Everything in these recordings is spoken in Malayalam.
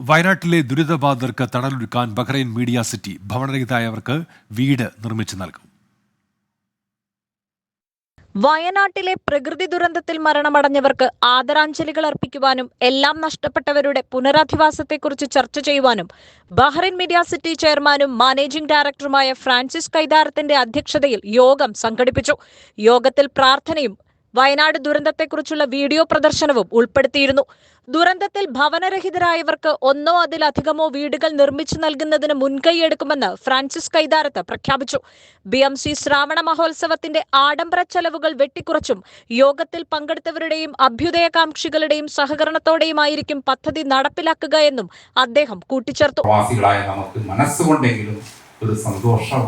വയനാട്ടിലെ ദുരിതബാധിതർക്ക് തണലൊരുക്കാൻ ബഹ്റൈൻ മീഡിയ സിറ്റി ഭവനരഹിതായവർക്ക് വീട് നിർമ്മിച്ചു നൽകും. വയനാട്ടിലെ പ്രകൃതി ദുരന്തത്തിൽ മരണമടഞ്ഞവർക്ക് ആദരാഞ്ജലികൾ അർപ്പിക്കുവാനും എല്ലാം നഷ്ടപ്പെട്ടവരുടെ പുനരധിവാസത്തെക്കുറിച്ച് ചർച്ച ചെയ്യുവാനും ബഹ്റൈൻ മീഡിയ സിറ്റി ചെയർമാനും മാനേജിംഗ് ഡയറക്ടറുമായ ഫ്രാൻസിസ് കൈതാരത്തിന്റെ അധ്യക്ഷതയിൽ യോഗം സംഘടിപ്പിച്ചു. യോഗത്തിൽ പ്രാർത്ഥനയും വയനാട് ദുരന്തത്തെക്കുറിച്ചുള്ള വീഡിയോ പ്രദർശനവും ഉൾപ്പെടുത്തിയിരുന്നു. ദുരന്തത്തിൽ ഭവനരഹിതരായവർക്ക് ഒന്നോ അതിലധികമോ വീടുകൾ നിർമ്മിച്ചു നൽകുന്നതിന് മുൻകൈയെടുക്കുമെന്ന് ഫ്രാൻസിസ് കൈതാരത്ത് പ്രഖ്യാപിച്ചു. ബി എം സി ശ്രാവണ മഹോത്സവത്തിന്റെ ആഡംബര ചെലവുകൾ വെട്ടിക്കുറച്ചും യോഗത്തിൽ പങ്കെടുത്തവരുടെയും അഭ്യുദയകാംക്ഷികളുടെയും സഹകരണത്തോടെയുമായിരിക്കും പദ്ധതി നടപ്പിലാക്കുക എന്നും അദ്ദേഹം കൂട്ടിച്ചേർത്തു. നമുക്ക് ഒരു സന്തോഷം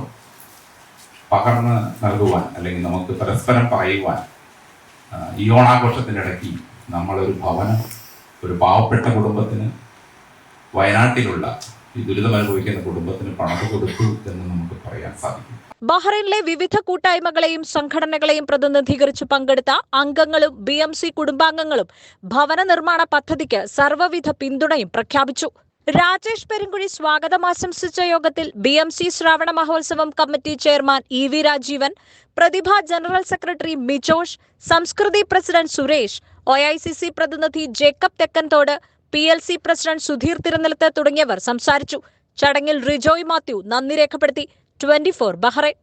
പകർന്ന് നൽകുവാൻ അല്ലെങ്കിൽ നമുക്ക് പരസ്പരം പറയുവാൻ ഈ ഓണാഘോഷത്തിനിടയ്ക്ക് നമ്മളൊരു ഭവനം ഒരു പാവപ്പെട്ട കുടുംബത്തിന് വയനാട്ടിലുള്ള ഈ ദുരിതമനുഭവിക്കുന്ന കുടുംബത്തിന് പണം കൊടുത്തു എന്ന് നമുക്ക് പറയാൻ സാധിക്കും. ബഹ്റൈനിലെ വിവിധ കൂട്ടായ്മകളെയും സംഘടനകളെയും പ്രതിനിധീകരിച്ച് പങ്കെടുത്ത അംഗങ്ങളും ബി എം സി കുടുംബാംഗങ്ങളും ഭവന നിർമ്മാണ പദ്ധതിക്ക് സർവവിധ പിന്തുണയും പ്രഖ്യാപിച്ചു. രാജേഷ് പെരുങ്കുഴി സ്വാഗതം ആശംസിച്ച യോഗത്തിൽ B M C Shravana Mahotsavam committee chairman E V Rajeevan Prathibha general secretary Mijosh Samskriti president Suresh O I C C പ്രതിനിധി Jacob Thekkanthodu P L C president Sudheer Thirunellath തുടങ്ങിയവർ സംസാരിച്ചു. ചടങ്ങിൽ റിജോയ് മാത്യു നന്ദി രേഖപ്പെടുത്തി. Twenty four Bahrain.